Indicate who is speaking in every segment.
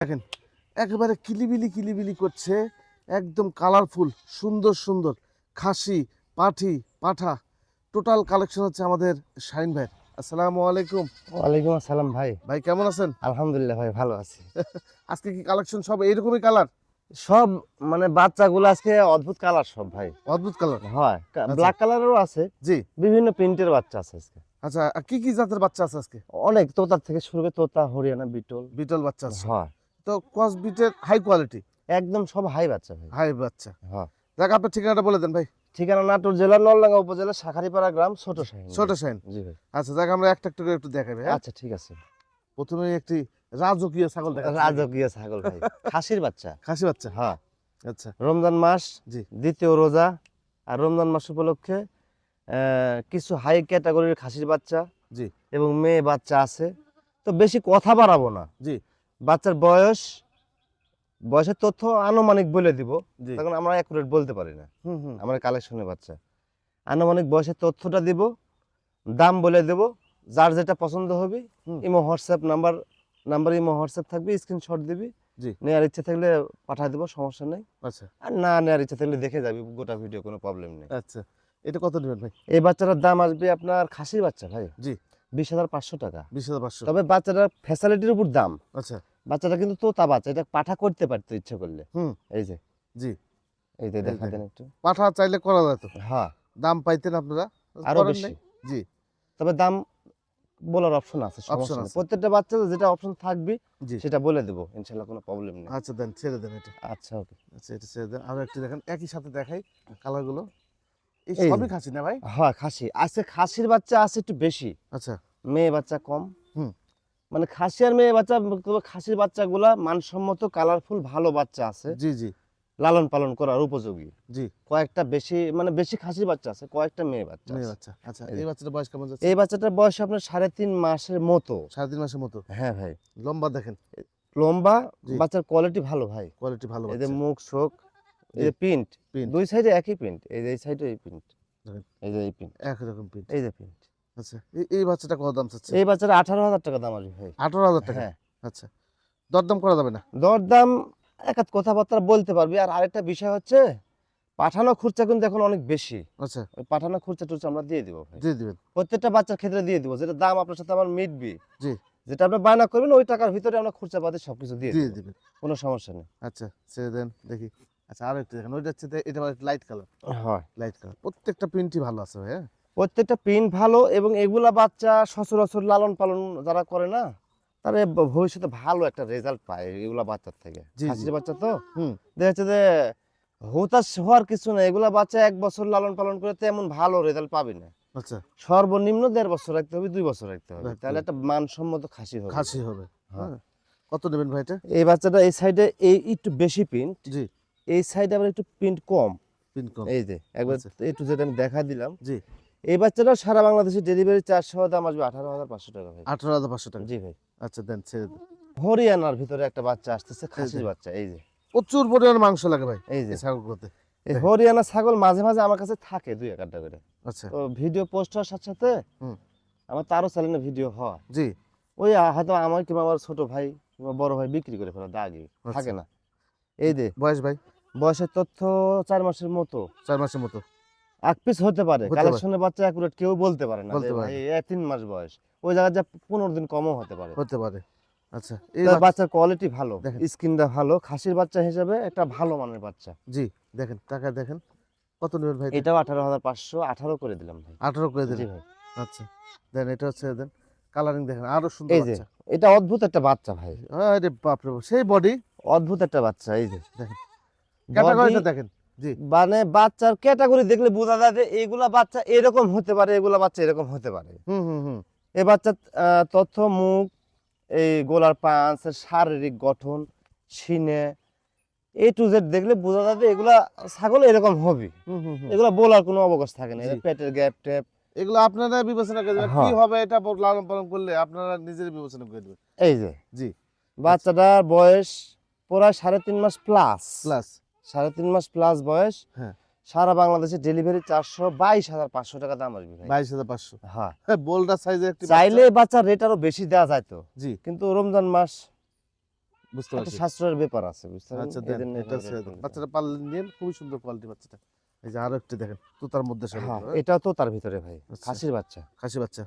Speaker 1: দেখেন একেবারে কিলিবিলি কিলিবিলি করছে একদম কালারফুল সুন্দর সুন্দর। খাসি পাঠি পাঠা টোটাল কালেকশন হচ্ছে আমাদের শাইন ভাই আসসালামু আলাইকুম।
Speaker 2: ওয়ালাইকুম আসসালাম ভাই।
Speaker 1: ভাই কেমন আছেন?
Speaker 2: আলহামদুলিল্লাহ ভাই ভালো আছি।
Speaker 1: আজকে কি কালেকশন সব এইরকমই কালার
Speaker 2: সব মানে বাচ্চাগুলো আজকে অদ্ভুত কালার সব ভাই।
Speaker 1: অদ্ভুত কালার
Speaker 2: হয়
Speaker 1: আচ্ছা।
Speaker 2: ব্ল্যাক কালারেরও আছে।
Speaker 1: জি।
Speaker 2: বিভিন্ন প্রিন্টের বাচ্চা আছে আজকে।
Speaker 1: আচ্ছা কি কি জাতের বাচ্চা আছে আজকে?
Speaker 2: অনেক তোতার থেকে শুরু করে তোতা হরিয়ানা বিটল।
Speaker 1: বিটল বাচ্চা আছে।
Speaker 2: হয়।
Speaker 1: তো ক্রস বিটের হাই কোয়ালিটি
Speaker 2: একদম সব হাই বাচ্চা ভাই।
Speaker 1: হাই বাচ্চা।
Speaker 2: হ্যাঁ
Speaker 1: দেখ আপনার ঠিকানাটা বলে দেন ভাই।
Speaker 2: ঠিকানা নাটোর জেলা নলডাঙ্গা উপজেলা শাখারিপাড়া গ্রাম ছোট শাহিন।
Speaker 1: ছোট শাইন
Speaker 2: জি ভাই।
Speaker 1: আচ্ছা দেখ আমরা একটা একটা করে একটু দেখাবে হ্যাঁ?
Speaker 2: আচ্ছা ঠিক আছে।
Speaker 1: প্রথমে একটি রাজকীয় ছাগল দেখা
Speaker 2: রাজকীয় ছাগল ভাই। খাসির বাচ্চা।
Speaker 1: খাসি বাচ্চা?
Speaker 2: হ্যাঁ
Speaker 1: আচ্ছা।
Speaker 2: রমজান মাস
Speaker 1: জি।
Speaker 2: দ্বিতীয় রোজা। আর রমজান মাস উপলক্ষে কিছু হাই ক্যাটাগরির খাসির বাচ্চা
Speaker 1: জি।
Speaker 2: এবং মেয়ে বাচ্চা আছে। তো বেশি কথা বাড়াবো না।
Speaker 1: জি।
Speaker 2: বাচ্চার বয়স বয়সের তথ্য আনুমানিক বলে দিব। তখন আমরা অ্যাকুরেট বলতে পারি না।
Speaker 1: হুম হুম।
Speaker 2: আমার কালেকশনের বাচ্চা। আনুমানিক বয়সের তথ্যটা দিব দাম বলে দেব যার যেটা পছন্দ হবে। Imo WhatsApp number number imo WhatsApp থাকবে স্ক্রিনশট দিবি।
Speaker 1: জি।
Speaker 2: নেওয়ার ইচ্ছে থাকলে পাঠাই দেবো সমস্যা নেই।
Speaker 1: আচ্ছা।
Speaker 2: আর না নেওয়ার ইচ্ছা থাকলে দেখে যাবি গোটা ভিডিও কোনো প্রবলেম নেই।
Speaker 1: আচ্ছা। এটা কত নেবেন ভাই?
Speaker 2: এই বাচ্চাটার দাম আসবে আপনার খাসির বাচ্চা ভাই।
Speaker 1: জি।
Speaker 2: বিশ হাজার পাঁচশো টাকা।
Speaker 1: বিশ হাজার পাঁচশো।
Speaker 2: তবে বাচ্চাটার ফ্যাসিলিটির উপর দাম।
Speaker 1: আচ্ছা।
Speaker 2: বাচ্চাটা কিন্তু তোতা বাচ্চা এটা পাঠা করতে পারতো ইচ্ছে করলে।
Speaker 1: হুম।
Speaker 2: এই যে।
Speaker 1: জি।
Speaker 2: এই যে
Speaker 1: এই
Speaker 2: দেখা দেন একটু।
Speaker 1: পাঠা চাইলে করা যেত।
Speaker 2: হ্যাঁ।
Speaker 1: দাম পাইতেন আপনারা? আরও
Speaker 2: বেশি।
Speaker 1: জি।
Speaker 2: তবে দাম বলার অপশন আছে নেই।
Speaker 1: আছে।
Speaker 2: প্রত্যেকটা বাচ্চা যেটা অপশন থাকবে
Speaker 1: জি।
Speaker 2: সেটা বলে দেবো। ইনশাল্লাহ কোনো প্রবলেম নেই।
Speaker 1: আচ্ছা দেন ছেড়ে দেন এটা।
Speaker 2: আচ্ছা ওকে
Speaker 1: আচ্ছা এটা ছেড়ে দেন। আরও একটু দেখেন। একই সাথে দেখাই কালারগুলো এই সবই খাসি না ভাই?
Speaker 2: হ্যাঁ খাসি। আছে খাসির বাচ্চা আছে একটু বেশি।
Speaker 1: আচ্ছা।
Speaker 2: মেয়ে বাচ্চা কম।
Speaker 1: হুম।
Speaker 2: মানে খাসি আর মেয়ে বাচ্চা খাসির বাচ্চাগুলা মানসম্মত কালারফুল ভালো বাচ্চা আছে।
Speaker 1: জি জি।
Speaker 2: লালন পালন করার উপযোগী।
Speaker 1: জি।
Speaker 2: কয়েকটা বেশি মানে বেশি খাসির বাচ্চা আছে কয়েকটা মেয়ে বাচ্চা
Speaker 1: মেয়ে বাচ্চা। আচ্ছা
Speaker 2: এই
Speaker 1: এই
Speaker 2: যে।
Speaker 1: বাচ্চাটা বয়স কেমন যাচ্ছে?
Speaker 2: এই বাচ্চাটার বয়স আপনার সাড়ে তিন মাসের মতো।
Speaker 1: সাড়ে তিন মাসের মতো?
Speaker 2: হ্যাঁ ভাই।
Speaker 1: লম্বা দেখেন।
Speaker 2: লম্বা বাচ্চার কোয়ালিটি ভালো ভাই।
Speaker 1: কোয়ালিটি ভালো এদের
Speaker 2: মুখ চোখ। এই যে প্রিন্ট। দুই সাইডে একই প্রিন্ট এই যে এই সাইডে এই প্রিন্ট এই যে এই প্রিন্ট।
Speaker 1: একই রকম প্রিন্ট।
Speaker 2: এই যে প্রিন্ট।
Speaker 1: আচ্ছা এই- বাচ্চাটা কত দাম চাচ্ছে?
Speaker 2: এই বাচ্চাটা আঠারো হাজার টাকা দাম আসবে ভাই।
Speaker 1: আঠারো হাজার টাকা?
Speaker 2: হ্যাঁ।
Speaker 1: আচ্ছা দরদাম করা যাবে না?
Speaker 2: দরদাম এক আধ কথাবার্তা বলতে পারবি। আর আরেকটা বিষয় হচ্ছে পাঠানো খরচা কিন্তু এখন অনেক বেশি।
Speaker 1: আচ্ছা।
Speaker 2: ওই পাঠানো খরচা টুরচা আমরা দিয়ে দিব
Speaker 1: দিয়ে দিবেন।
Speaker 2: প্রত্যেকটা বাচ্চার ক্ষেত্রে দিয়ে দিব যেটা দাম আপনার সাথে আমার মিটবি।
Speaker 1: জি।
Speaker 2: যেটা আপনি বায়না করবেন ওই টাকার ভিতরে আমরা খরচা পাতি সবকিছু দিয়ে
Speaker 1: দিয়ে
Speaker 2: দিব।
Speaker 1: দিবেন।
Speaker 2: কোনো সমস্যা নেই।
Speaker 1: আচ্ছা ছেড়ে দেন দেখি। আচ্ছা আরও একটু দেখেন ওইটা হচ্ছে এটা লাইট কালার
Speaker 2: হয়।
Speaker 1: লাইট কালার প্রত্যেকটা প্রিন্টই ভালো আছে ভাই হ্যাঁ?
Speaker 2: প্রত্যেকটা প্রিন্ট ভালো এবং এগুলা বাচ্চা সচরাচর লালন পালন যারা করে না তারা ভবিষ্যতে ভালো একটা রেজাল্ট পায় এগুলা বাচ্চার থেকে। খাসির বাচ্চা তো? দেখা যাচ্ছে যে হতাশ হওয়ার কিছু না এগুলা বাচ্চা এক বছর লালন পালন করে তেমন ভালো রেজাল্ট পাবে না।
Speaker 1: আচ্ছা।
Speaker 2: সর্বনিম্ন দেড় বছর রাখতে হবে দুই বছর রাখতে হবে তাহলে একটা মানসম্মত খাসি হবে।
Speaker 1: খাসি হবে।
Speaker 2: হ্যাঁ।
Speaker 1: হ্যাঁ। কত নেবেন ভাই এটা?
Speaker 2: এই বাচ্চাটা এই সাইডে এই একটু বেশি প্রিন্ট
Speaker 1: জি।
Speaker 2: এই সাইডে আবার একটু প্রিন্ট কম।
Speaker 1: প্রিন্ট কম।
Speaker 2: এই যে একবার
Speaker 1: আচ্ছা।
Speaker 2: একটু যেটা আমি দেখা দিলাম।
Speaker 1: জি।
Speaker 2: এই বাচ্চাটা সারা বাংলাদেশে ডেলিভারি চার্জ সহ দাম আসবে আঠারো হাজার পাঁচশো টাকা ভাই।
Speaker 1: আঠারো হাজার পাঁচশো টাকা।
Speaker 2: জি ভাই।
Speaker 1: আচ্ছা দেন ছেড়ে দেন।
Speaker 2: হরিয়ানার ভিতরে একটা বাচ্চা আসতেছে খাসির বাচ্চা এই যে।
Speaker 1: প্রচুর পরিমাণে মাংস লাগে ভাই
Speaker 2: এই যে।
Speaker 1: এই ছাগলগুলোতে।
Speaker 2: এই হরিয়ানা ছাগল মাঝে মাঝে আমার কাছে থাকে দুই এক আধটা করে।
Speaker 1: আচ্ছা।
Speaker 2: তো ভিডিও পোস্ট হওয়ার সাথে সাথে
Speaker 1: হুম।
Speaker 2: আমার তারও চ্যানেলে ভিডিও হয়।
Speaker 1: জি।
Speaker 2: ওই হয়তো আমার কিংবা আমার ছোট ভাই কিংবা বড় ভাই বিক্রি করে ফেলা দাগে
Speaker 1: আচ্ছা।
Speaker 2: থাকে না। এই যে।
Speaker 1: বয়স ভাই?
Speaker 2: বয়সের তথ্য চার মাসের মতো।
Speaker 1: চার মাসের মতো।
Speaker 2: এক পিস হতে পারে। কালেকশনের বাচ্চা অ্যাকুরেট কেউ বলতে পারে না।
Speaker 1: বলতে পারে।
Speaker 2: তিন মাস বয়স। ওই জায়গায় যা পনেরো দিন কমও হতে পারে।
Speaker 1: হতে পারে। আচ্ছা এই বাচ্চা-
Speaker 2: বাচ্চার কোয়ালিটি ভালো। স্কিনটা ভালো। খাসির বাচ্চা হিসেবে একটা ভালো মানের বাচ্চা।
Speaker 1: জি দেখেন টাকা দেখেন। কত নেবেন ভাই?
Speaker 2: এটাও আঠারো হাজার পাঁচশো। আঠারো করে দিলাম ভাই।
Speaker 1: আঠারো করে
Speaker 2: ভাই।
Speaker 1: আচ্ছা দেন এটা হচ্ছে দেন কালারিং দেখেন। আরও সুন্দর
Speaker 2: এই যে এটা অদ্ভুত একটা বাচ্চা ভাই।
Speaker 1: আরে বাপরে সেই বডি
Speaker 2: অদ্ভুত একটা বাচ্চা এই যে।
Speaker 1: দেখেন। ক্যাটাগরিটা দেখেন জি।
Speaker 2: মানে বাচ্চার ক্যাটাগরি দেখলে বোঝা যায় যে এইগুলা বাচ্চা এরকম হতে পারে এগুলা বাচ্চা এরকম হতে পারে।
Speaker 1: হুম হুম হুম।
Speaker 2: এই বাচ্চার তথ্য মুখ এই গোলার পাঁচ শারীরিক গঠন সিনে এ টু জেড দেখলে বোঝা যায় যে এগুলা ছাগল এরকম হবে। এগুলা বলার কোনো অবকাশ থাকে না। পেটের গ্যাপ ট্যাপ।
Speaker 1: এগুলো আপনারা বিবেচনা করে কি
Speaker 2: হ্যাঁ।
Speaker 1: হবে এটা লালন পালন করলে আপনারা নিজেরই বিবেচনা করে দেবেন।
Speaker 2: এই যে।
Speaker 1: জি।
Speaker 2: বাচ্চাটার বয়স প্রায় সাড়ে তিন মাস প্লাস
Speaker 1: প্লাস
Speaker 2: সাড়ে তিন মাস প্লাস বয়স
Speaker 1: হ্যাঁ।
Speaker 2: সারা বাংলাদেশে ডেলিভারি চারশো বাইশ হাজার পাঁচশো টাকা দাম আসবে ভাই।
Speaker 1: বাইশ হাজার পাঁচশো।
Speaker 2: হ্যাঁ।
Speaker 1: হ্যাঁ বোল্ডার সাইজের
Speaker 2: চাইলে বাচ্চার রেট আরও বেশি দেওয়া যায় তো।
Speaker 1: জি।
Speaker 2: কিন্তু রমজান মাস
Speaker 1: বুঝতে পারছি।
Speaker 2: সাশ্রয়ের ব্যাপার আছে বুঝতে?
Speaker 1: আচ্ছা এটা
Speaker 2: করে
Speaker 1: বাচ্চাটা পারলে নিন খুবই সুন্দর কোয়ালিটি বাচ্চাটা। এই যে আরও একটু দেখেন তোতার মধ্যে সব
Speaker 2: হ্যাঁ
Speaker 1: এগুলো,
Speaker 2: এটাও তো তার ভিতরে ভাই
Speaker 1: আচ্ছা।
Speaker 2: খাসির বাচ্চা।
Speaker 1: খাসি বাচ্চা।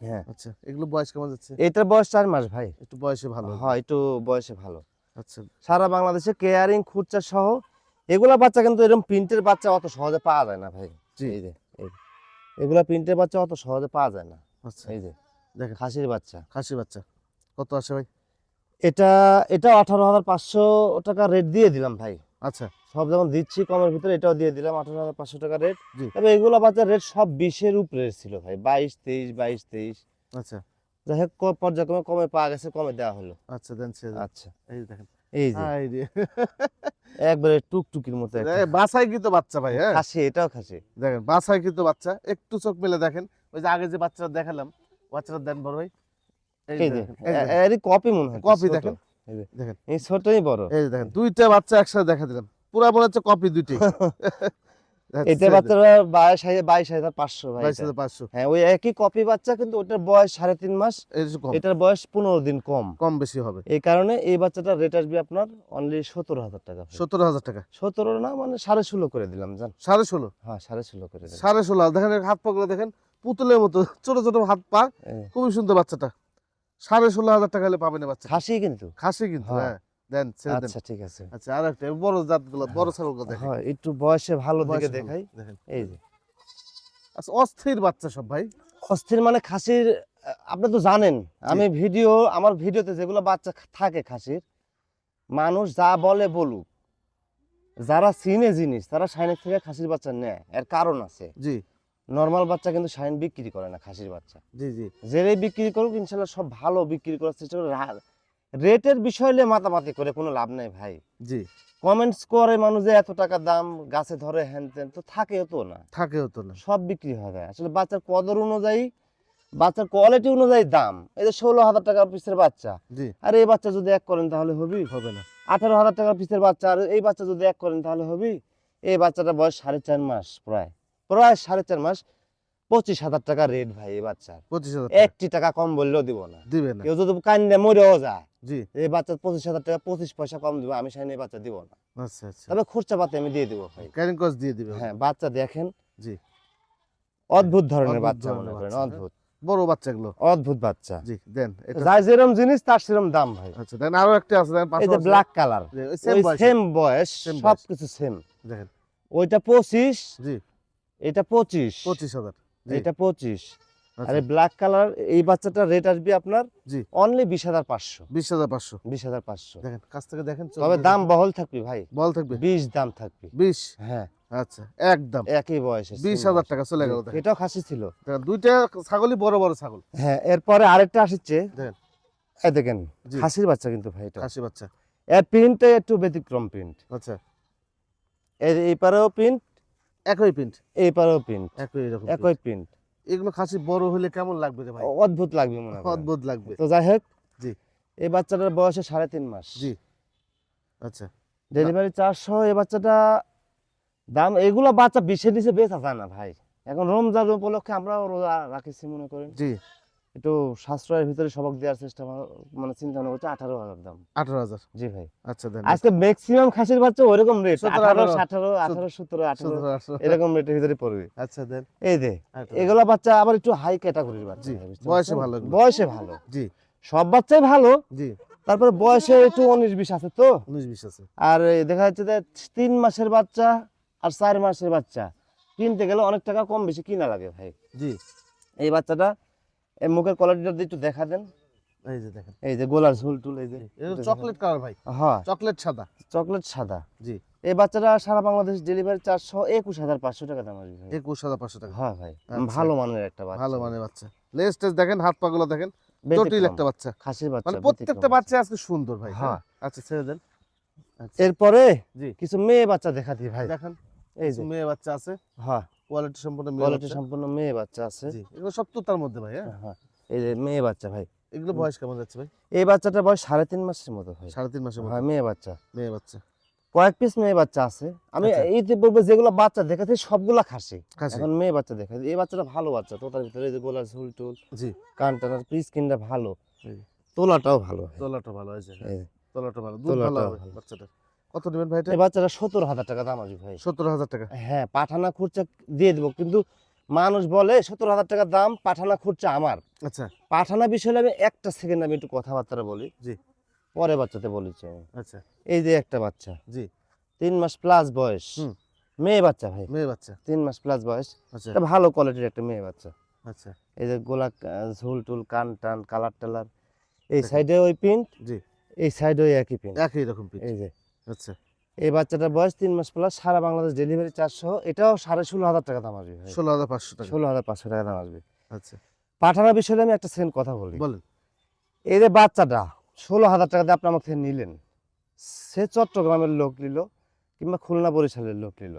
Speaker 2: হ্যাঁ।
Speaker 1: আচ্ছা এগুলো বয়স কেমন যাচ্ছে?
Speaker 2: এটার বয়স চার মাস ভাই।
Speaker 1: একটু বয়সে ভালো।
Speaker 2: হ্যাঁ একটু বয়সে ভালো।
Speaker 1: আচ্ছা।
Speaker 2: সারা বাংলাদেশে কেয়ারিং খুচরা সহ এগুলা বাচ্চা কিন্তু এরকম প্রিন্টের বাচ্চা অত সহজে পাওয়া যায় না ভাই।
Speaker 1: জি।
Speaker 2: এই যে। এগুলা প্রিন্টের বাচ্চা অত সহজে পাওয়া যায় না।
Speaker 1: আচ্ছা।
Speaker 2: এই যে
Speaker 1: দেখেন।
Speaker 2: খাসির বাচ্চা।
Speaker 1: খাসির বাচ্চা। কত আসে ভাই?
Speaker 2: এটা এটা আঠারো হাজার পাঁচশো টাকা রেট দিয়ে দিলাম ভাই।
Speaker 1: আচ্ছা।
Speaker 2: সব যখন দিচ্ছি কমের ভিতরে এটাও দিয়ে দিলাম আঠারো হাজার পাঁচশো টাকা রেট
Speaker 1: জি।
Speaker 2: তবে এগুলো বাচ্চার রেট সব বিশের উপরে ছিল ভাই বাইশ তেইশ বাইশ তেইশ।
Speaker 1: আচ্ছা।
Speaker 2: যাই হোক পর্যায়ক্রমে কমে পাওয়া গেছে কমে দেওয়া হলো।
Speaker 1: আচ্ছা দেন
Speaker 2: আচ্ছা।
Speaker 1: এই দেখেন।
Speaker 2: এই যে। একবারে টুকটুকির মতো
Speaker 1: বাসায় কিন্তু বাচ্চা ভাই হ্যাঁ?
Speaker 2: খাসি এটাও খাসি।
Speaker 1: দেখেন বাসায় কিন্তু বাচ্চা একটু চোখ মেলে দেখেন। ওই যে আগে যে বাচ্চারা দেখালাম বাচ্চারা দেন বড় ভাই। এই
Speaker 2: কপি মনে হয় কপি
Speaker 1: দেখেন। দেখেন।
Speaker 2: এই ছোটই বড়।
Speaker 1: এই দেখেন দুইটা বাচ্চা একসাথে দেখা দিলাম। পুরা মনে হচ্ছে কপি দুইটি
Speaker 2: এটা বাচ্চারা বাইশ বাইশ হাজার পাঁচশো
Speaker 1: বাইশ হাজার পাঁচশো।
Speaker 2: হ্যাঁ ওই একই কপি বাচ্চা কিন্তু ওটার বয়স সাড়ে তিন মাস। এটার বয়স পনেরো দিন কম।
Speaker 1: কম বেশি হবে।
Speaker 2: এই কারণে এই বাচ্চাটার রেট আসবে আপনার অনলি সতেরো হাজার টাকা।
Speaker 1: সতেরো হাজার টাকা।
Speaker 2: সতেরো না মানে সাড়ে ষোলো করে দিলাম জান।
Speaker 1: সাড়ে ষোলো?
Speaker 2: হ্যাঁ সাড়ে ষোলো করে দিলাম।
Speaker 1: সাড়ে ষোলো। দেখেন হাত পা গুলো দেখেন পুতুলের মতো ছোট ছোট হাত পা। খুবই সুন্দর বাচ্চাটা। সাড়ে ষোলো হাজার টাকা হলে পাবেন বাচ্চা
Speaker 2: খাসি কিন্তু।
Speaker 1: খাসি কিন্তু
Speaker 2: হ্যাঁ।
Speaker 1: হ্যাঁ দেন ছেড়ে দেন।
Speaker 2: আচ্ছা ঠিক আছে।
Speaker 1: আচ্ছা আর একটা বড় জাতগুলো বড় ছাগলগুলো দেখেন।
Speaker 2: হ্যাঁ একটু বয়সে ভালো দিকে দেখাই।
Speaker 1: দেখেন।
Speaker 2: এই যে।
Speaker 1: আচ্ছা অস্থির বাচ্চা সব ভাই।
Speaker 2: অস্থির মানে খাসির আপনি তো জানেন আমি ভিডিও আমার ভিডিওতে যেগুলো বাচ্চা থাকে খাসির মানুষ যা বলে বলুক যারা চিনে জিনিস তারা শাইনের থেকে খাসির বাচ্চা নেয় এর কারণ আছে।
Speaker 1: জি।
Speaker 2: নর্মাল বাচ্চা কিন্তু সাইন বিক্রি করে না খাসির বাচ্চা।
Speaker 1: জি জি।
Speaker 2: যেটাই বিক্রি করুক ইনশাল্লাহ সব ভালো বিক্রি করার চেষ্টা করে রেটের বিষয় নিয়ে মাতামাতি করে কোনো লাভ নেই ভাই।
Speaker 1: জি।
Speaker 2: কমেন্টস করে মানুষ যে এত টাকা দাম গাছে ধরে হ্যান ত্যান তো থাকেও তো না।
Speaker 1: থাকে হতো না।
Speaker 2: সব বিক্রি হয়ে যায় আসলে বাচ্চার কদর অনুযায়ী বাচ্চার কোয়ালিটি অনুযায়ী দাম। এই যে ষোলো হাজার টাকার পিসের বাচ্চা।
Speaker 1: জি।
Speaker 2: আর এই বাচ্চা যদি এক করেন তাহলে হবি?
Speaker 1: হবে না।
Speaker 2: আঠারো হাজার টাকার পিসের বাচ্চা আর এই বাচ্চা যদি এক করেন তাহলে হবি? এই বাচ্চাটা বয়স সাড়ে চার মাস প্রায়। প্রায় সাড়ে চার মাস। পঁচিশ হাজার টাকা রেট ভাই এই বাচ্চার।
Speaker 1: পঁচিশ হাজার
Speaker 2: একটি টাকা কম বললেও দিব না।
Speaker 1: দিবে না।
Speaker 2: কেউ যদি কান্দে মরেও যায়।
Speaker 1: জি।
Speaker 2: এই বাচ্চা পঁচিশ হাজার টাকা পঁচিশ পয়সা কম দিব আমি এই বাচ্চা দিব না।
Speaker 1: আচ্ছা আচ্ছা।
Speaker 2: তবে খুচরা পাতে আমি দিয়ে দিব ভাই।
Speaker 1: ক্যারিং কস্ট দিয়ে দিবে।
Speaker 2: হ্যাঁ বাচ্চা দেখেন।
Speaker 1: জি।
Speaker 2: অদ্ভুত ধরনের
Speaker 1: অদ্ভুত
Speaker 2: বাচ্চা মনে করেন
Speaker 1: বাচ্চা, হ্যাঁ।
Speaker 2: অদ্ভুত
Speaker 1: বড় বাচ্চাগুলো।
Speaker 2: অদ্ভুত বাচ্চা।
Speaker 1: জি দেন
Speaker 2: যেরকম জিনিস তার সেরকম দাম ভাই।
Speaker 1: আচ্ছা দেন আরও একটা আছে দেন
Speaker 2: এই যে ব্ল্যাক কালার
Speaker 1: সেম বয়স
Speaker 2: সেম বয়স
Speaker 1: Same
Speaker 2: সব
Speaker 1: বয়স।
Speaker 2: কিছু সেম
Speaker 1: দেখেন।
Speaker 2: ওইটা পঁচিশ
Speaker 1: জি।
Speaker 2: এটা পঁচিশ।
Speaker 1: পঁচিশ হাজার।
Speaker 2: এটা পঁচিশ।
Speaker 1: আচ্ছা,
Speaker 2: আর ব্ল্যাক কালার এই বাচ্চাটার রেট আসবে আপনার
Speaker 1: জি।
Speaker 2: অনলি বিশ হাজার পাঁচশো।
Speaker 1: বিশ হাজার পাঁচশো।
Speaker 2: বিশ হাজার পাঁচশো।
Speaker 1: দেখেন কাছ থেকে দেখেন
Speaker 2: তবে দাম বহল থাকবে ভাই।
Speaker 1: বল থাকবে?
Speaker 2: বিশ দাম থাকবে।
Speaker 1: বিশ?
Speaker 2: হ্যাঁ।
Speaker 1: আচ্ছা একদম
Speaker 2: একই বয়সে
Speaker 1: বিশ হাজার টাকা চলে গেল
Speaker 2: এটাও খাসি ছিল।
Speaker 1: দুইটা ছাগলই বড় বড় ছাগল।
Speaker 2: হ্যাঁ এরপরে আরেকটা আসছে।
Speaker 1: দেখেন।
Speaker 2: দেখেন। খাসির বাচ্চা কিন্তু ভাই এটা।
Speaker 1: বাচ্চা।
Speaker 2: এর প্রিন্টটা একটু ব্যতিক্রম প্রিন্ট
Speaker 1: আচ্ছা।
Speaker 2: এর এই পারেও প্রিন্ট
Speaker 1: একই প্রিন্ট
Speaker 2: এই পারেও প্রিন্ট
Speaker 1: একই এরকম
Speaker 2: একই প্রিন্ট
Speaker 1: এগুলো খাসি বড় হলে কেমন লাগবে রে ভাই?
Speaker 2: অদ্ভুত লাগবে মনে হয়।
Speaker 1: অদ্ভুত লাগবে।
Speaker 2: তো যাই হোক
Speaker 1: জি।
Speaker 2: এই বাচ্চাটার বয়সে সাড়ে তিন মাস।
Speaker 1: জি। আচ্ছা।
Speaker 2: ডেলিভারি চারশো এই বাচ্চাটা দাম এগুলো বাচ্চা বিশের নিচে বেচা যায় না ভাই? এখন রমজান উপলক্ষে আমরাও রোজা রাখিছি মনে করেন।
Speaker 1: জি।
Speaker 2: একটু সাশ্রয়ের ভিতরে সবক দেওয়ার চেষ্টা মানে চিন্তা ভাবনা করছে আঠারো হাজার দাম।
Speaker 1: আঠারো হাজার?
Speaker 2: জি ভাই।
Speaker 1: আচ্ছা দেন।
Speaker 2: আজকে ম্যাক্সিমাম খাসির বাচ্চা ওইরকম রেট আঠারো
Speaker 1: আঠারো,
Speaker 2: আঠারো সতেরো আঠারো এরকম রেটের ভিতরে পড়বে।
Speaker 1: আচ্ছা দেন।
Speaker 2: এই যে
Speaker 1: আঠারো।
Speaker 2: এগুলা বাচ্চা আবার একটু হাই ক্যাটাগরির বাচ্চা
Speaker 1: বয়সে ভালো
Speaker 2: বয়সে ভালো।
Speaker 1: জি।
Speaker 2: সব বাচ্চাই ভালো
Speaker 1: জি।
Speaker 2: তারপরে বয়সে একটু উনিশ বিশ আছে তো?
Speaker 1: উনিশ বিশ আছে।
Speaker 2: আর দেখা যাচ্ছে যে তিন মাসের বাচ্চা আর চার মাসের বাচ্চা। কিনতে গেলে অনেক টাকা কম বেশি কিনা লাগে ভাই।
Speaker 1: জি।
Speaker 2: এই বাচ্চাটা এই মুখের কোয়ালিটিটা একটু দেখা দেন।
Speaker 1: এই যে দেখেন।
Speaker 2: এই যে গোলার ঝুল টুল এই যে।
Speaker 1: চকলেট কালার ভাই।
Speaker 2: হ্যাঁ।
Speaker 1: চকলেট সাদা।
Speaker 2: চকলেট সাদা।
Speaker 1: জি।
Speaker 2: এই বাচ্চাটা সারা বাংলাদেশ ডেলিভারি চারশো একুশ হাজার পাঁচশো টাকা দাম আসবে।
Speaker 1: একুশ হাজার পাঁচশো টাকা।
Speaker 2: হ্যাঁ ভাই
Speaker 1: আচ্ছা।
Speaker 2: ভালো মানের একটা বাচ্চা।
Speaker 1: ভালো মানের বাচ্চা। লেস টেস দেখেন হাত পা গুলো দেখেন। জটিল একটা বাচ্চা।
Speaker 2: খাসির বাচ্চা
Speaker 1: মানে প্রত্যেকটা বাচ্চা। আজকে সুন্দর ভাই।
Speaker 2: হ্যাঁ।
Speaker 1: আচ্ছা ছেড়ে দেন। আচ্ছা,
Speaker 2: এরপরে
Speaker 1: জি।
Speaker 2: কিছু মেয়ে বাচ্চা দেখাতি ভাই।
Speaker 1: দেখেন।
Speaker 2: এই যে।
Speaker 1: মেয়ে বাচ্চা আছে।
Speaker 2: হ্যাঁ।
Speaker 1: কোয়ালিটি সম্পূর্ণ
Speaker 2: কোয়ালিটি। সম্পূর্ণ মেয়ে বাচ্চা আছে।
Speaker 1: এগুলো সব তো তার মধ্যে ভাই হ্যাঁ?
Speaker 2: হ্যাঁ এই যে মেয়ে বাচ্চা ভাই।
Speaker 1: এগুলো বয়স কেমন যাচ্ছে ভাই?
Speaker 2: এই বাচ্চাটার বয়স সাড়ে তিন মাসের মতো হয়।
Speaker 1: সাড়ে তিন মাসের
Speaker 2: হ্যাঁ মেয়ে বাচ্চা।
Speaker 1: মেয়ে বাচ্চা।
Speaker 2: কয়েক পিস মেয়ে বাচ্চা আছে। আমি
Speaker 1: আচ্ছা।
Speaker 2: এই যে বলব যেগুলো বাচ্চা দেখাচ্ছি সবগুলা খাসি। এখন মেয়ে বাচ্চা দেখা এই বাচ্চাটা ভালো বাচ্চা। তোতার ভিতরে এই যে গোলার ঝুল টুল।
Speaker 1: জি।
Speaker 2: কান টানার পিস কিনটা ভালো তোলাটাও ভালো।
Speaker 1: তোলাটা ভালো হয়েছে।
Speaker 2: এই যে।
Speaker 1: তলাটা ভালো। দুধ ভালো। বাচ্চাটা কত নেবেন ভাই এটা?
Speaker 2: এই বাচ্চাটা সত্তর হাজার টাকা দাম আসবে ভাই।
Speaker 1: সত্তর হাজার টাকা।
Speaker 2: হ্যাঁ পাঠানা খুরচা দিয়ে দেবো কিন্তু মানুষ বলে সত্তর হাজার টাকা দাম পাঠানা খুরচা আমার।
Speaker 1: আচ্ছা।
Speaker 2: পাঠানা বিষয়ে আমি একটা সেকেন্ড আমি একটু কথাবার্তা বলি।
Speaker 1: জি।
Speaker 2: পরে বাচ্চাতে বলেছি
Speaker 1: আচ্ছা।
Speaker 2: এই যে একটা বাচ্চা।
Speaker 1: জি।
Speaker 2: তিন মাস প্লাস বয়স। মেয়ে বাচ্চা ভাই।
Speaker 1: মেয়ে বাচ্চা।
Speaker 2: তিন মাস প্লাস বয়স।
Speaker 1: আচ্ছা।
Speaker 2: ভালো কোয়ালিটির একটা মেয়ে বাচ্চা।
Speaker 1: আচ্ছা।
Speaker 2: এই যে গোলা ঝুল টুল কান টান কালার টালার এই সাইডে ওই প্রিন্ট
Speaker 1: জি।
Speaker 2: এই সাইডে ওই একই প্রিন্ট
Speaker 1: একই রকম পিস
Speaker 2: এই যে।
Speaker 1: আচ্ছা।
Speaker 2: এই বাচ্চাটার বয়স তিন মাস প্লাস সারা বাংলাদেশ ডেলিভারি চারশো এটাও সাড়ে ষোলো হাজার টাকা দাম আসবে
Speaker 1: ষোলো হাজার পাঁচশো টাকা।
Speaker 2: ষোলো হাজার পাঁচশো টাকা দাম আসবে।
Speaker 1: আচ্ছা।
Speaker 2: পাঠানোর বিষয়ে আমি একটা সেকেন্ড কথা বলি।
Speaker 1: বলেন।
Speaker 2: এই যে বাচ্চাটা ষোলো হাজার টাকা দিয়ে আপনি আমার থেকে নিলেন সে চট্টগ্রামের লোক নিল কিংবা খুলনা বরিশালের লোক নিল।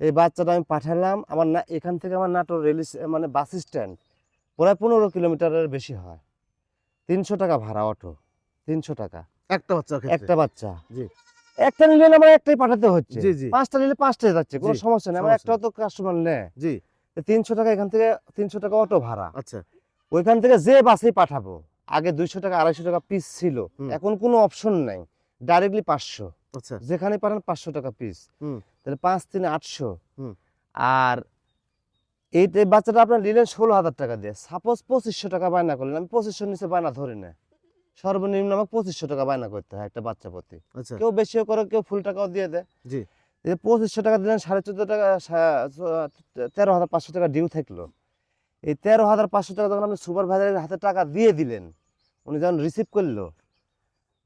Speaker 2: এই বাচ্চাটা আমি পাঠালাম আমার না এখান থেকে আমার নাটোর রেল মানে বাস স্ট্যান্ড প্রায় পনেরো কিলোমিটারের বেশি হয়। তিনশো টাকা ভাড়া অটো তিনশো টাকা।
Speaker 1: একটা বাচ্চা
Speaker 2: একটা বাচ্চা।
Speaker 1: জি।
Speaker 2: একটা নিলে আমার একটাই পাঠাতে হচ্ছে।
Speaker 1: জি, জি।
Speaker 2: পাঁচটা নিলে পাঁচটাই যাচ্ছে কোনো সমস্যা নেই। আমার একটাও তো কাস্টমার নেয়।
Speaker 1: জি।
Speaker 2: তিনশো টাকা এখান থেকে তিনশো টাকা অটো ভাড়া।
Speaker 1: আচ্ছা।
Speaker 2: ওইখান থেকে যে বাসেই পাঠাবো আগে দুইশো টাকা আড়াইশো টাকা পিস ছিল। এখন কোনো অপশন নাই। ডাইরেক্টলি পাঁচশো।
Speaker 1: আচ্ছা।
Speaker 2: যেখানে পাঠান পাঁচশো টাকা পিস তাহলে পাঁচ তিনে আটশো।
Speaker 1: হুম।
Speaker 2: আর এই বাচ্চাটা আপনার নিলেন ষোলো হাজার টাকা দিয়ে। সাপোজ পঁচিশশো টাকা বায়না করলেন আমি পঁচিশশো নিচে বায়না ধরি না। সর্বনিম্ন আমাকে পঁচিশশো টাকা বায়না করতে হয় একটা বাচ্চা প্রতি।
Speaker 1: আচ্ছা।
Speaker 2: কেউ বেশিও করে কেউ ফুল টাকাও দিয়ে দেয়।
Speaker 1: জি।
Speaker 2: পঁচিশশো টাকা দিলেন সাড়ে চোদ্দ টাকা তেরো হাজার পাঁচশো টাকা ডিউ থাকল। এই তেরো হাজার পাঁচশো টাকা যখন আপনি সুপারভাইজারের হাতে টাকা দিয়ে দিলেন উনি যখন রিসিভ করল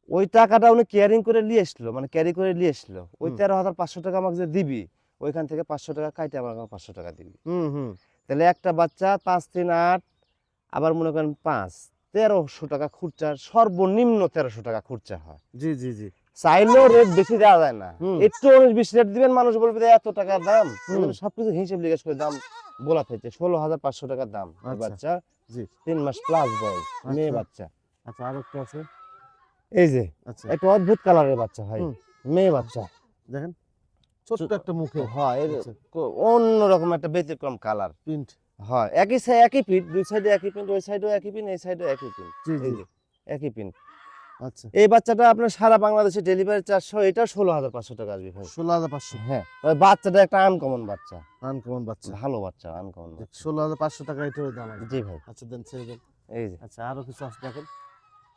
Speaker 2: ওই টাকাটা উনি ক্যারিং করে নিয়ে এসলো মানে ক্যারি করে নিয়ে এসলো ওই তেরো হাজার পাঁচশো টাকা আমাকে যে দিবি ওইখান থেকে পাঁচশো টাকা কাইটে আমার পাঁচশো টাকা দিবি।
Speaker 1: হুম হুম।
Speaker 2: তাহলে একটা বাচ্চা পাঁচ তিন আট আবার মনে করেন পাঁচ তেরোশো টাকা খুরচা সর্বনিম্ন তেরোশো টাকা খুরচা হয়।
Speaker 1: জি জি জি।
Speaker 2: চাইলেও রেট বেশি দেওয়া যায় না। একটু বিশ রেট দিবেন মানুষ বলবে এত টাকার দাম। সবকিছু হিসেব লিখেস করে দাম বলা থাকছে। ষোলো হাজার পাঁচশো টাকার দাম।
Speaker 1: আচ্ছা।
Speaker 2: বাচ্চা
Speaker 1: জি।
Speaker 2: তিন মাস প্লাস বয়স মেয়ে
Speaker 1: আচ্ছা।
Speaker 2: বাচ্চা।
Speaker 1: আচ্ছা আর একটা আছে?
Speaker 2: এই যে
Speaker 1: আচ্ছা।
Speaker 2: একটা অদ্ভুত কালারের বাচ্চা
Speaker 1: হুম।
Speaker 2: মেয়ে বাচ্চা।
Speaker 1: দেখেন ছোট্ট একটা মুখে।
Speaker 2: হয়। অন্যরকম একটা ব্যতিক্রম কালার
Speaker 1: প্রিন্ট
Speaker 2: হয়। একই সাইড একই পিন দুই সাইডে একই পিন ওই সাইডেও একই পিন এই সাইডেও একই পিন একই পিন
Speaker 1: আচ্ছা।
Speaker 2: এই বাচ্চাটা আপনার সারা বাংলাদেশে ডেলিভারি চারশো এটা ষোলো হাজার পাঁচশো টাকা আসবে ভাই।
Speaker 1: ষোলো হাজার পাঁচশো।
Speaker 2: হ্যাঁ তবে বাচ্চাটা একটা আনকমন বাচ্চা।
Speaker 1: আনকমন বাচ্চা।
Speaker 2: ভালো বাচ্চা আনকমন
Speaker 1: ষোলো হাজার পাঁচশো টাকা এটা দাম
Speaker 2: জি ভাই।
Speaker 1: আচ্ছা দেন ছেড়ে দেন।
Speaker 2: এই যে।
Speaker 1: আচ্ছা আরও কিছু আছে দেখেন।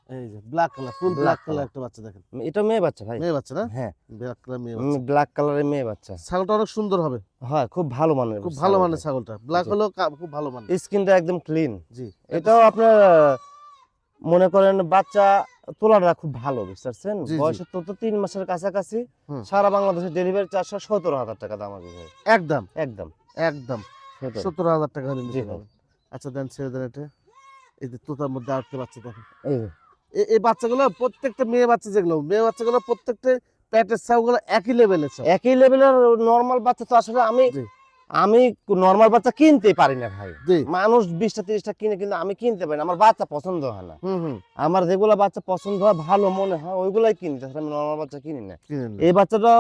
Speaker 1: এই যে black colour full black colour একটা বাচ্চা দেখেন।
Speaker 2: এটা মেয়ে বাচ্চা ভাই।
Speaker 1: মেয়ে বাচ্চা না?
Speaker 2: হ্যাঁ।
Speaker 1: ব্ল্যাক কালার মেয়ে বাচ্চা।
Speaker 2: ব্ল্যাক কালারের মেয়ে বাচ্চা।
Speaker 1: ছাগলটা অনেক সুন্দর হবে।
Speaker 2: হয় খুব ভালো মানের
Speaker 1: খুব ভালো মানের ছাগলটা। ব্ল্যাক
Speaker 2: জি।
Speaker 1: খুব ভালো মানের।
Speaker 2: স্কিনটা একদম ক্লিন
Speaker 1: জি
Speaker 2: এটাও আপনার মনে করেন বাচ্চা তোলাটা খুব ভালো বুঝতে পারছেন
Speaker 1: জি, জি।
Speaker 2: বয়সের তো তো তিন মাসের কাছাকাছি। সারা বাংলাদেশে ডেলিভারি চারশো সতেরো হাজার টাকা দাম আছে
Speaker 1: একদম।
Speaker 2: একদম।
Speaker 1: একদম।
Speaker 2: 17
Speaker 1: সত্তর হাজার টাকা আচ্ছা দেন ছেড়ে দেন এটা। এই যে তোতার মধ্যে আরেকটা বাচ্চা দেখেন।
Speaker 2: এই
Speaker 1: এই বাচ্চাগুলো প্রত্যেকটা মেয়ে বাচ্চা যেগুলো মেয়ে বাচ্চাগুলো প্রত্যেকটা প্যাটের ছাগলগুলো একই লেভেলের
Speaker 2: একই লেভেলের নর্মাল বাচ্চা তো আসলে আমি আমি নর্মাল বাচ্চা কিনতে পারি না ভাই। মানুষ বিশটা তিরিশটা কিনে কিন্তু আমি কিনতে পারি না আমার বাচ্চা পছন্দ হয় না। আমার যেগুলো বাচ্চা পছন্দ হয় ভালো মনে হয় ওইগুলাই কিনি তাছাড়া আমি নর্মাল বাচ্চা কিনি না। এই বাচ্চাটা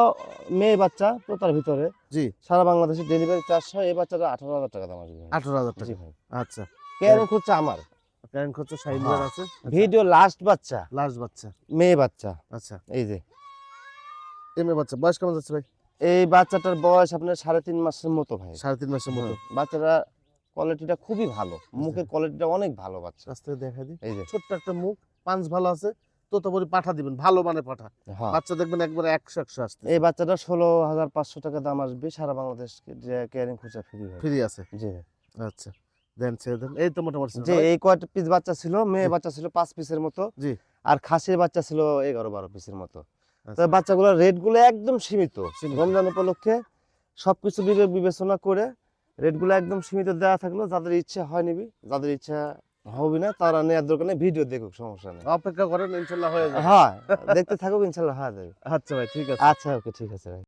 Speaker 2: মেয়ে বাচ্চা তোতার ভিতরে।
Speaker 1: জি।
Speaker 2: সারা বাংলাদেশে ডেলিভারি চারশো এই বাচ্চাটা আঠারো হাজার টাকা দাম আসবে।
Speaker 1: আঠারো হাজার টাকা।
Speaker 2: ভাই।
Speaker 1: আচ্ছা।
Speaker 2: কেন খুঁজছে আমার?
Speaker 1: কারেন্ট খরচ ষাট
Speaker 2: হ্যাঁ।
Speaker 1: আছে।
Speaker 2: ভিডিও লাস্ট বাচ্চা।
Speaker 1: লাস্ট বাচ্চা।
Speaker 2: মেয়ে বাচ্চা।
Speaker 1: আচ্ছা।
Speaker 2: এই যে।
Speaker 1: এ মেয়ে বাচ্চা। বয়স কেমন যাচ্ছে ভাই?
Speaker 2: এই বাচ্চাটার বয়স আপনার সাড়ে তিন মাসের মতো ভাই।
Speaker 1: সাড়ে তিন মাসের মতো।
Speaker 2: বাচ্চাটা কোয়ালিটিটা খুবই ভালো। মুখের কোয়ালিটিটা অনেক ভালো বাচ্চা।
Speaker 1: থেকে দেখা দিই।
Speaker 2: এই যে।
Speaker 1: ছোট্ট একটা মুখ পাঁচ ভালো আছে তোতাপুরি পাঠা দিবেন ভালো মানে পাঠা।
Speaker 2: হ্যাঁ।
Speaker 1: বাচ্চা দেখবেন একবারে একশো একশো আসতে
Speaker 2: এই বাচ্চাটা ষোলো হাজার পাঁচশো টাকা দাম আসবে সারা বাংলাদেশ কেয়ারিং খুচরা ফ্রি
Speaker 1: ফ্রি আছে।
Speaker 2: জি।
Speaker 1: আচ্ছা। দেন ছেড়ে দেন এই তো মোটামুটি
Speaker 2: যে এই কয়টা পিস বাচ্চা ছিল? মেয়ে বাচ্চা ছিল পাঁচ পিসের মতো।
Speaker 1: জি।
Speaker 2: আর খাসির বাচ্চা ছিল এগারো বারো পিসের মতো।
Speaker 1: আচ্ছা।
Speaker 2: তো বাচ্চাগুলোর রেটগুলো একদম সীমিত। রমজান উপলক্ষে সবকিছু বিবে- বিবেচনা করে রেটগুলো একদম সীমিত দেওয়া থাকল। যাদের ইচ্ছা হয় নিবি যাদের ইচ্ছা হবে না তারা নেওয়ার দরকার নেই। ভিডিও দেখুক সমস্যা নেই।
Speaker 1: অপেক্ষা করেন ইনশাল্লাহ হয়ে যাবে।
Speaker 2: হ্যাঁ দেখতে থাকুক ইনশাল্লাহ হয়ে যাবে।
Speaker 1: আচ্ছা ভাই ঠিক আছে।
Speaker 2: আচ্ছা ওকে ঠিক আছে ভাই।